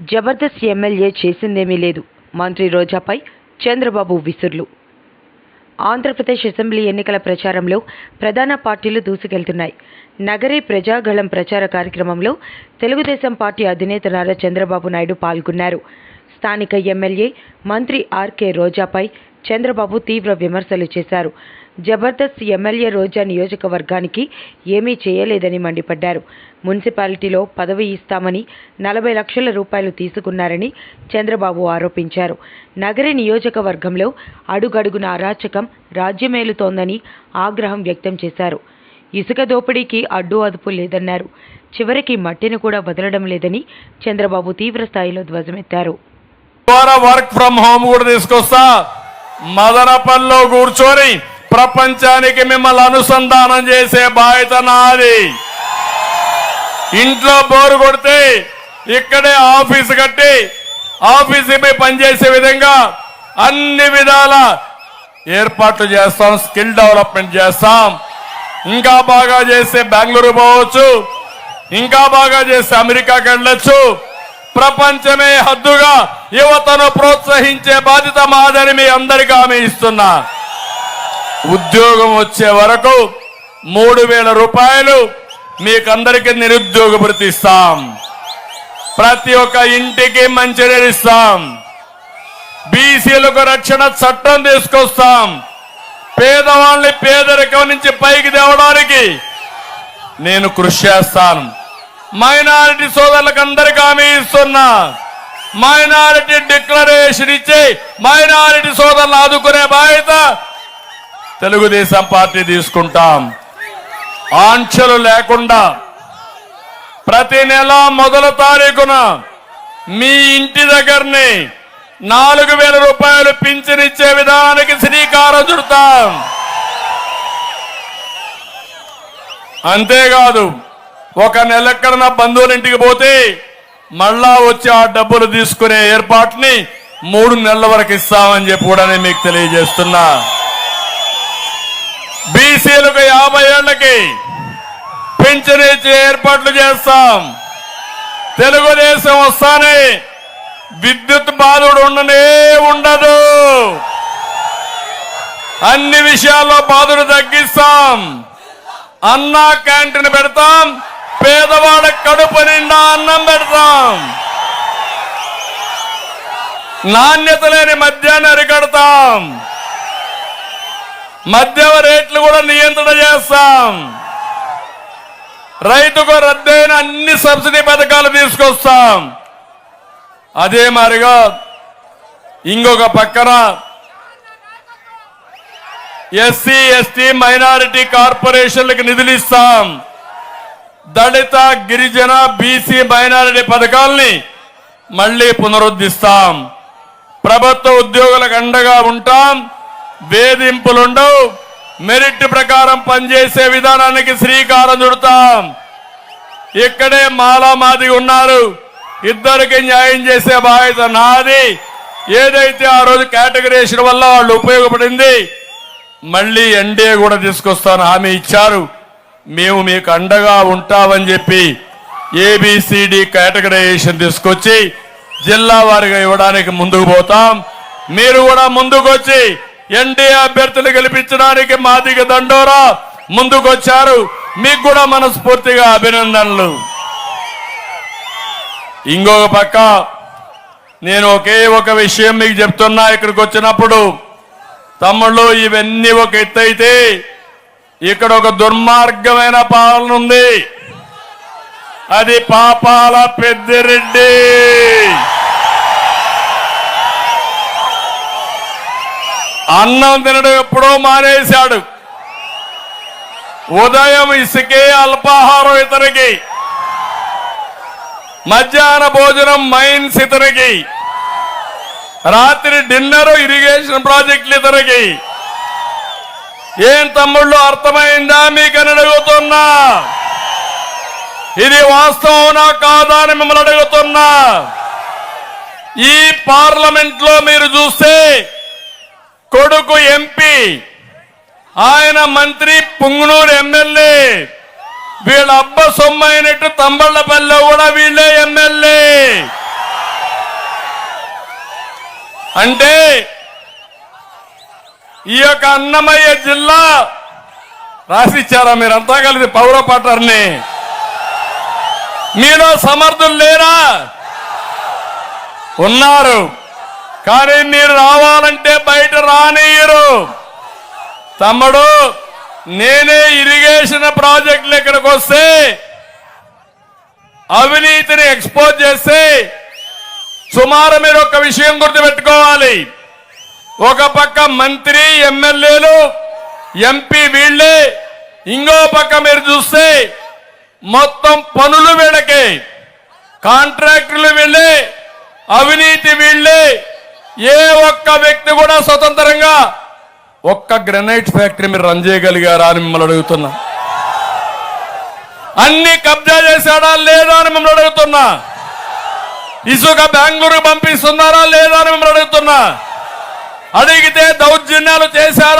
Jabardasth MLA చేసిందేమీ లేదు. మంత్రి రోజాపై చంద్రబాబు విసుర్లు. ఆంధ్రప్రదేశ్ అసెంబ్లీ ఎన్నికల ప్రచారంలో ప్రధాన పార్టీలు దూసుకెళ్తున్నాయి. నగరి ప్రజాగళం ప్రచార కార్యక్రమంలో తెలుగుదేశం పార్టీ అధినేత నారా చంద్రబాబు నాయుడు పాల్గొన్నారు. స్థానిక ఎమ్మెల్యే మంత్రి ఆర్కే రోజాపై చంద్రబాబు తీవ్ర విమర్శలు చేశారు. జబర్దస్త్ ఎమ్మెల్యే రోజా నియోజకవర్గానికి ఏమీ చేయలేదని మండిపడ్డారు. మున్సిపాలిటీలో పదవి ఇస్తామని నలభై లక్షల రూపాయలు తీసుకున్నారని చంద్రబాబు ఆరోపించారు. నగరి నియోజకవర్గంలో అడుగడుగున అరాచకం రాజ్యమేలుతోందని ఆగ్రహం వ్యక్తం చేశారు. ఇసుక దోపిడీకి అడ్డు అదుపు లేదన్నారు. చివరికి మట్టిని కూడా వదలడం లేదని చంద్రబాబు తీవ్ర స్థాయిలో ధ్వజమెత్తారు. ద్వారా వర్క్ ఫ్రం హోమ్ కూడా తీసుకొస్తా. మదనపల్లిలో కూర్చొని ప్రపంచానికి మిమ్మల్ని అనుసంధానం చేసే బాధ్యత నాది. ఇంట్లో బోరు కొడితే ఇక్కడే ఆఫీస్ కట్టి ఆఫీసుపై పనిచేసే విధంగా అన్ని విధాల ఏర్పాట్లు చేస్తాం స్కిల్ డెవలప్మెంట్ చేస్తాం. ఇంకా బాగా చేస్తే బెంగళూరు పోవచ్చు ఇంకా బాగా చేస్తే అమెరికాకి వెళ్ళొచ్చు. ప్రపంచమే హద్దుగా యువతను ప్రోత్సహించే బాధ్యత మాదని మీ అందరికీ ఆమె ఇస్తున్నా. ఉద్యోగం వచ్చే వరకు మూడు వేల రూపాయలు మీకందరికీ నిరుద్యోగ భృతి ఇస్తాం. ప్రతి ఒక్క ఇంటికి మంచినీరు ఇస్తాం. బీసీలకు రక్షణ చట్టం తీసుకొస్తాం. పేదవాళ్ళని పేదరికం నుంచి పైకి తేవడానికి నేను కృషి చేస్తాను. మైనారిటీ సోదరులకు అందరికీ హామీ ఇస్తున్నా. మైనారిటీ డిక్లరేషన్ ఇచ్చి మైనారిటీ సోదరులు ఆదుకునే బాధ్యత తెలుగుదేశం పార్టీ తీసుకుంటాం. ఆంక్షలు లేకుండా ప్రతి నెల మొదల తారీఖున మీ ఇంటి దగ్గరని నాలుగు వేల రూపాయలు పింఛనిచ్చే విధానానికి శ్రీకారం చుడతాం. అంతేకాదు ఒక నెల ఎక్కడన్నా బంధువుల ఇంటికి పోతే మళ్ళా వచ్చి ఆ డబ్బులు తీసుకునే ఏర్పాటుని మూడు నెలల వరకు ఇస్తామని చెప్పి కూడా నేను మీకు తెలియజేస్తున్నా. బీసీలకు యాభై ఏళ్ళకి పెన్షన్ ఇచ్చే ఏర్పాట్లు చేస్తాం. తెలుగుదేశం వస్తానే విద్యుత్ బాధుడు ఉండనే ఉండదు. అన్ని విషయాల్లో బాధుడు తగ్గిస్తాం. అన్నా క్యాంటీన్ పెడతాం. పేదవాడ కడుపు నిండా అన్నం పెడతాం. నాణ్యత లేని మద్యాన్ని అరికడతాం. మద్యం రేట్లు కూడా నియంత్రణ చేస్తాం. రైతుకు రద్దయిన అన్ని సబ్సిడీ పథకాలు తీసుకొస్తాం. అదే మారిగా ఇంకొక పక్కన ఎస్సీ ఎస్టీ మైనారిటీ కార్పొరేషన్లకు నిధులు ఇస్తాం. దళిత గిరిజన బీసీ మైనారిటీ పథకాల్ని మళ్ళీ పునరుద్ధరిస్తాం ప్రభుత్వ ఉద్యోగులకు అండగా ఉంటాం. వేధింపులుండవు. మెరిట్ ప్రకారం పనిచేసే విధానానికి శ్రీకారం చుడతాం. ఇక్కడే మాలా మాది ఉన్నారు. ఇద్దరికి న్యాయం చేసే బాధ్యత నాది. ఏదైతే ఆ రోజు కేటగిరేషన్ వల్ల వాళ్ళు ఉపయోగపడింది మళ్ళీ ఎన్డీఏ కూడా తీసుకొస్తాను హామీ ఇచ్చారు. మేము మీకు అండగా ఉంటామని చెప్పి ఏబిసిడి కేటగరైజేషన్ తీసుకొచ్చి జిల్లా వారిగా ఇవ్వడానికి ముందుకు పోతాం. మీరు కూడా ముందుకొచ్చి ఎన్డీఏ అభ్యర్థులు గెలిపించడానికి మాదిగ దండోరా ముందుకొచ్చారు. మీకు కూడా మనస్ఫూర్తిగా అభినందనలు. ఇంకొక పక్క నేను ఒకే ఒక విషయం మీకు చెప్తున్నా ఇక్కడికి వచ్చినప్పుడు. తమ్ముళ్ళు ఇవన్నీ ఒక ఎత్తు అయితే ఇక్కడ ఒక దుర్మార్గమైన పాలన ఉంది. అది పాపాల పెద్దిరెడ్డి. అన్నం తినడం ఎప్పుడో మానేశాడు. ఉదయం ఇసుకే అల్పాహారం ఇతనికి. మధ్యాహ్న భోజనం మైన్స్ ఇతనికి. రాత్రి డిన్నర్ ఇరిగేషన్ ప్రాజెక్టులు ఇతనికి. ఏం తమ్ముళ్ళు అర్థమైందా? మీకని అడుగుతున్నా. ఇది వాస్తవనా కాదా అని మిమ్మల్ని అడుగుతున్నా. ఈ పార్లమెంట్లో మీరు చూస్తే కొడుకు ఎంపీ ఆయన మంత్రి పుంగునూరు ఎమ్మెల్యే వీళ్ళ అబ్బ సొమ్మైనట్టు తంబళ్ళపల్లిలో కూడా వీళ్ళే ఎమ్మెల్యే. అంటే ఈ యొక్క అన్నమయ్య జిల్లా రాసిచ్చారా మీరంతా కలిసి పౌర పట్టర్ని మీలో సమర్థులు లేరా? ఉన్నారు. కానీ మీరు రావాలంటే బయట రానియరు తమ్ముడు నేనే ఇరిగేషన్ ప్రాజెక్టులు ఇక్కడికి వస్తే అవినీతిని ఎక్స్పోజ్ చేస్తే సుమారు మీరు ఒక విషయం గుర్తుపెట్టుకోవాలి. ఒక పక్క మంత్రి ఎమ్మెల్యేలు ఎంపీ వీళ్ళే ఇంకో పక్క మీరు చూస్తే మొత్తం పనులు వీళ్ళకే. కాంట్రాక్టులు వీళ్ళే అవినీతి వీళ్ళే. ఏ ఒక్క వ్యక్తి కూడా స్వతంత్రంగా ఒక్క గ్రనైట్ ఫ్యాక్టరీ మీరు రన్ చేయగలిగారా అని మిమ్మల్ని అడుగుతున్నా. అన్ని కబ్జా చేశాడా లేదా అని మిమ్మల్ని అడుగుతున్నా. ఇసుక బెంగళూరు పంపిస్తున్నారా లేదా అని మిమ్మల్ని అడుగుతున్నా. అడిగితే దౌర్జన్యాలు చేశారు.